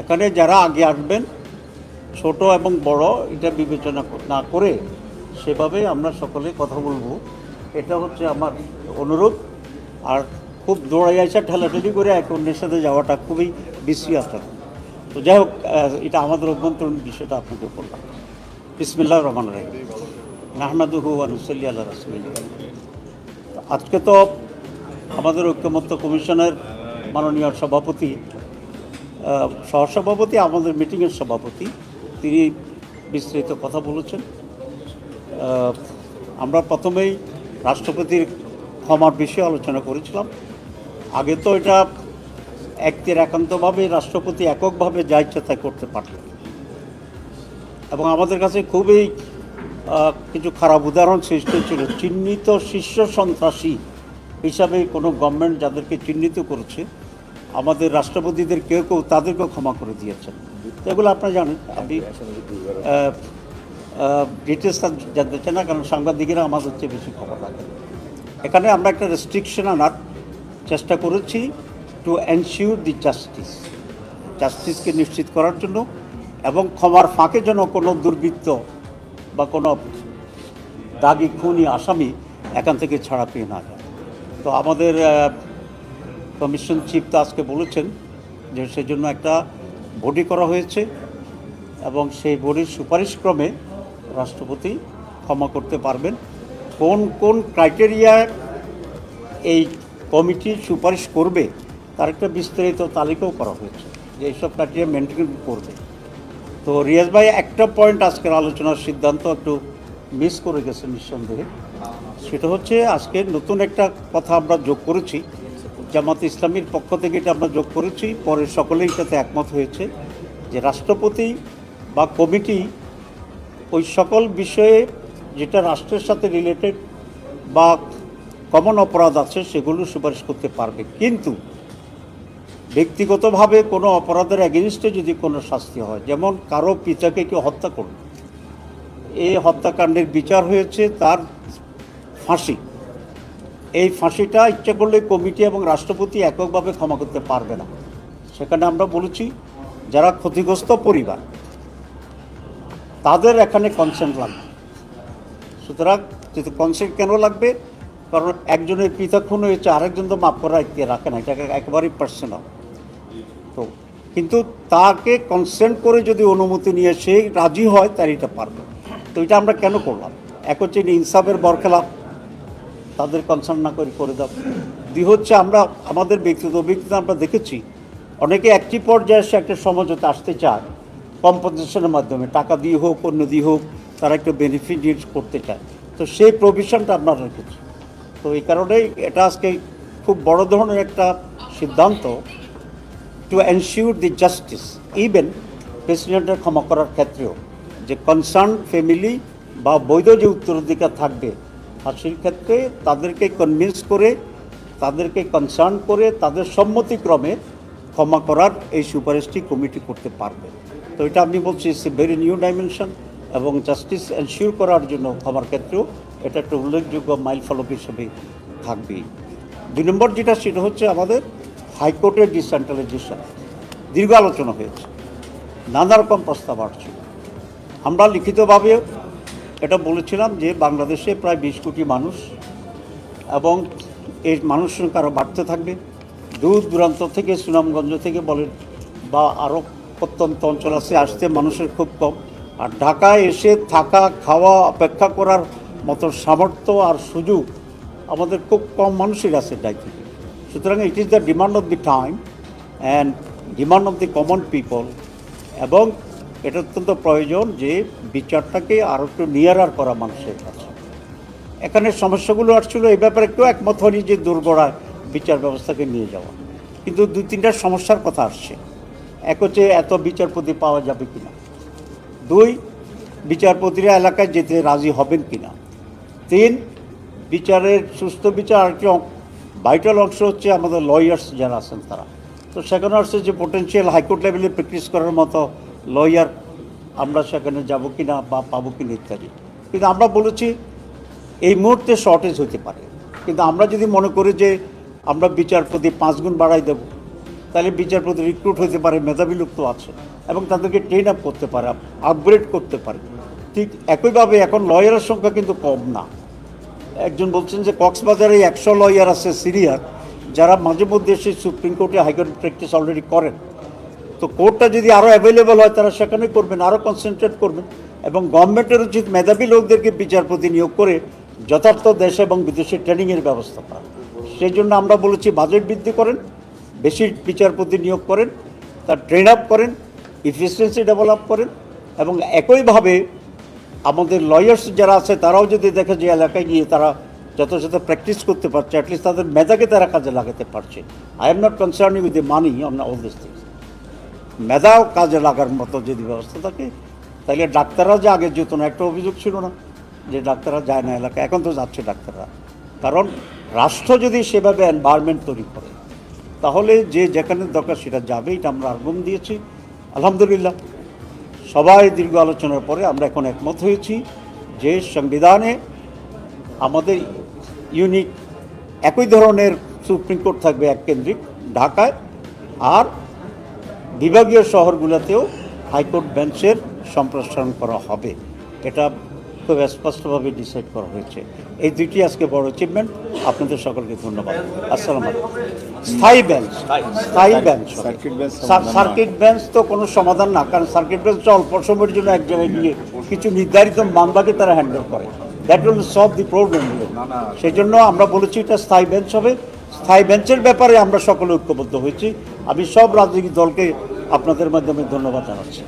এখানে যারা আগে আসবেন, ছোট এবং বড়, এটা বিবেচনা না করে সেভাবে আমরা সকলে কথা বলব। এটা হচ্ছে আমার অনুরোধ। আর খুব দৌড়াই আসা, ঠেলাঠেলি করে এক অন্যের সাথে যাওয়াটা খুবই বিশ্রী আসা তো যাই হোক এটা আমাদের অভ্যন্তরীণ বিষয়টা আপনাকে বললাম। বিসমিল্লাহ রহমান রাহিম। নাহমাদুহু আনুসল্লি আল্লাহ রাসুলিল্লাহ আজকে তো আমাদের ঐক্যমত্য কমিশনের মাননীয় সভাপতি সহসভাপতি, আমাদের মিটিংয়ের সভাপতি, তিনি বিস্তারিত কথা বলেছেন। আমরা প্রথমেই রাষ্ট্রপতির ক্ষমার বিষয়ে আলোচনা করেছিলাম। আগে তো এটা একটির একান্তভাবে, রাষ্ট্রপতি এককভাবে যা ইচ্ছা তাই করতে পারতেন। এবং আমাদের কাছে খুবই কিছু খারাপ উদাহরণ সৃষ্টি ছিল চিহ্নিত শীর্ষ সন্ত্রাসী হিসাবে কোনো গভর্নমেন্ট যাদেরকে চিহ্নিত করেছে আমাদের রাষ্ট্রপতিদের কেউ কেউ তাদেরকেও ক্ষমা করে দিয়েছেন। এগুলো আপনারা জানেন। আপনি ডিটেলস জানতে চান না, কারণ সাংবাদিকেরা আমাদের চেয়ে বেশি খবর রাখেন। এখানে আমরা একটা রেস্ট্রিকশন আনার চেষ্টা করেছি টু এনশিওর দি জাস্টিস জাস্টিসকে নিশ্চিত করার জন্য এবং ক্ষমার ফাঁকে যেন কোনো দুর্বৃত্ত বা কোনো দাগি খুনি, আসামি এখান থেকে ছাড়া পেয়ে না যায়। তো আমাদের কমিশন চিফ তো আজকে বলেছেন যে সেজন্য একটা বডি করা হয়েছে এবং সেই বডির সুপারিশক্রমে রাষ্ট্রপতি ক্ষমা করতে পারবেন। কোন কোন ক্রাইটেরিয়ায় এই কমিটি সুপারিশ করবে, তার একটা বিস্তারিত তালিকাও করা হয়েছে যে এইসব ক্রাইটেরিয়া মেনটেন করবে। তো রিয়াজ ভাই, একটা পয়েন্ট আজকের আলোচনার সিদ্ধান্ত একটু মিস করে গেছে নিঃসন্দেহে। সেটা হচ্ছে আজকে নতুন একটা কথা আমরা যোগ করেছি। জামাত ইসলামীর পক্ষ থেকে এটা আমরা যোগ করেছি। পরে সকলেই সাথে একমত হয়েছে যে রাষ্ট্রপতি বা কমিটি ওই সকল বিষয়ে যেটা রাষ্ট্রের সাথে রিলেটেড বা কমন অপরাধ আছে, সেগুলো সুপারিশ করতে পারবে। কিন্তু ব্যক্তিগতভাবে কোনো অপরাধের অ্যাগেনিস্টে যদি কোনো শাস্তি হয়, যেমন কারও পিতাকে কেউ হত্যা করল এই হত্যাকাণ্ডের বিচার হয়েছে, তার ফাঁসি এই ফাঁসিটা ইচ্ছা করলে কমিটি এবং রাষ্ট্রপতি এককভাবে ক্ষমা করতে পারবে না। সেখানে আমরা বলেছি, যারা ক্ষতিগ্রস্ত পরিবার, তাদের এখানে কনসেন্ট লাগবে। সুতরাং যেহেতু কনসেন্ট কেন লাগবে? কারণ একজনের পিতা খুন হয়েছে, আরেকজন তো মাফ করা কে রাখে না এটাকে একেবারেই পার্সোনাল তো কিন্তু তাকে কনসেন্ট করে যদি অনুমতি নিয়ে সে রাজি হয় তার এটা পারবে। তো এটা আমরা কেন করলাম? এক হচ্ছে এটা ইনসাফের বরখেলাপ তাদের কনসার্ন না করে করে দাও। দুই হচ্ছে আমরা, আমাদের ব্যক্তিগত অভিজ্ঞতা আমরা দেখেছি, অনেকে একটি পর্যায়ে এসে একটা সমঝোতা আসতে চায় কম্পনসেশনের মাধ্যমে, টাকা দিয়ে হোক অন্য দিয়ে হোক, তারা একটু বেনিফিট করতে চায়। তো সেই প্রভিশনটা আমরা রেখেছি। তো এই কারণেই এটা আজকে খুব বড় ধরনের একটা সিদ্ধান্ত to ensure the justice even প্রেসিডেন্টের ক্ষমা করার ক্ষেত্রেও, যে কনসার্ন ফ্যামিলি বা বৈধ যে উত্তরাধিকার থাকবে ফাঁসির ক্ষেত্রে তাদেরকে কনভিন্স করে, তাদেরকে কনসার্ন করে, তাদের সম্মতিক্রমে ক্ষমা করার এই সুপারিশটি কমিটি করতে পারবে। তো এটা আমি বলছি it's a very new dimension এবং জাস্টিস এনশিওর করার জন্য ক্ষমার ক্ষেত্রেও এটা একটা উল্লেখযোগ্য মাইল ফলক হিসেবে থাকবেই দুই নম্বর যেটা, সেটা হচ্ছে আমাদের হাইকোর্টের ডিসেন্ট্রালাইজেশন দীর্ঘ আলোচনা হয়েছে। নানা রকম প্রস্তাব আসছিল আমরা লিখিতভাবে এটা বলেছিলাম যে বাংলাদেশে প্রায় বিশ কোটি মানুষ এবং এই মানুষ সংখ্যা আরও বাড়তে থাকবে। দূর দূরান্ত থেকে, সুনামগঞ্জ থেকে বলেন, বা আরও প্রত্যন্ত অঞ্চল আছে, আসতে মানুষের খুব কম। আর ঢাকায় এসে থাকা, খাওয়া, অপেক্ষা করার মতো সামর্থ্য আর সুযোগ আমাদের খুব কম মানুষের আছে দায়িত্ব সুতরাং it is the demand of the time and demand of the common people এবং এটা অত্যন্ত প্রয়োজন যে বিচারটাকে আরও একটু নিয়ারার করা মানুষের কাছে। এখানে সমস্যাগুলো আসছিল, এই ব্যাপারে কেউ একমত হয়নি যে দুর্গড়ায় বিচার ব্যবস্থাকে নিয়ে যাওয়া। কিন্তু দুই তিনটা সমস্যার কথা আসছে। এক হচ্ছে এত বিচারপতি পাওয়া যাবে কিনা? দুই, বিচারপতিরা এলাকায় যেতে রাজি হবেন কিনা? তিন, বিচারের সুস্থ বিচার আরেকটি ভাইটাল অংশ হচ্ছে আমাদের লয়ার্স যারা আছেন তারা। তো সেখানে আসছে যে পোটেন্সিয়াল হাইকোর্ট লেভেলে প্র্যাকটিস করার মতো লয়ার, আমরা সেখানে যাব কিনা বা পাবো কি না ইত্যাদি। কিন্তু আমরা বলেছি, এই মুহূর্তে শর্টেজ হতে পারে। কিন্তু আমরা যদি মনে করি যে আমরা বিচারপতি পাঁচ গুণ বাড়াই দেব, তাহলে বিচারপতি রিক্রুট হতে পারে, মেধাবী লোক তো আছে, এবং তাদেরকে ট্রেন আপ করতে পারে আপগ্রেড করতে পারে। ঠিক একইভাবে এখন লয়ারের সংখ্যা কিন্তু কম না। একজন বলছেন যে কক্সবাজারে একশো লয়ার আছে, সিরিয়ার, যারা মাঝে মধ্যে এসে সুপ্রিম কোর্টে হাইকোর্ট প্র্যাকটিস অলরেডি করেন। তো কোর্টটা যদি আরও অ্যাভেলেবল হয়, তারা সেখানে করবেন আরও কনসেন্ট্রেট করবেন এবং গভর্নমেন্টের উচিত মেধাবী লোকদেরকে বিচারপতি নিয়োগ করে যথার্থ দেশে এবং বিদেশে ট্রেনিংয়ের ব্যবস্থা করা। সেই জন্য আমরা বলেছি বাজেট বৃদ্ধি করেন, বেশি বিচারপতি নিয়োগ করেন, তার ট্রেন আপ করেন ইফিসিয়েন্সি ডেভেলপ করেন এবং একইভাবে আমাদের লয়ার্স যারা আছে, তারাও যদি দেখে যে এলাকায় গিয়ে তারা যথাযথ প্র্যাকটিস করতে পারছে অ্যাটলিস্ট তাদের মেধাকে তারা কাজে লাগাতে পারছে। I am not concerning with the money on all this things মেধাও কাজে লাগার মতো যদি ব্যবস্থা থাকে তাহলে ডাক্তাররা যে আগে যেত না, একটা অভিযোগ ছিল না যে ডাক্তাররা যায় না এলাকায়, এখন তো যাচ্ছে ডাক্তাররা। কারণ রাষ্ট্র যদি সেভাবে এনভায়রনমেন্ট তৈরি করে, তাহলে যে যেখানে দরকার সেটা যাবে, এটা আমরা আর্গম দিয়েছি। আলহামদুলিল্লাহ। সবাই দীর্ঘ আলোচনার পরে আমরা এখন একমত হয়েছি যে সংবিধানে আমাদের ইউনিক একই ধরনের সুপ্রিম কোর্ট থাকবে এক কেন্দ্রিক ঢাকায়, আর বিভাগীয় শহরগুলোতেও হাইকোর্ট বেঞ্চের সম্প্রসারণ করা হবে। এটা খুব স্পষ্টভাবে ডিসাইড করা হয়েছে। এই দুইটি আজকে বড় অ্যাচিভমেন্ট আপনাদের সকলকে ধন্যবাদ। আসসালাম আলাইকুম। স্থায়ী বেঞ্চ স্থায়ী। বেঞ্চ। সার্কিট বেঞ্চ তো কোনো সমাধান না কারণ সার্কিট বেঞ্চ অল্প সময়ের জন্য এক জায়গায় গিয়ে কিছু নির্ধারিত মামলাকে তারা হ্যান্ডেল করে। That will solve the problem. সেই জন্য আমরা বলেছি এটা স্থায়ী বেঞ্চ হবে। স্থায়ী বেঞ্চের ব্যাপারে আমরা সকলে ঐক্যবদ্ধ হয়েছি। আমি সব রাজনৈতিক দলকে আপনাদের মাধ্যমে ধন্যবাদ জানাচ্ছি।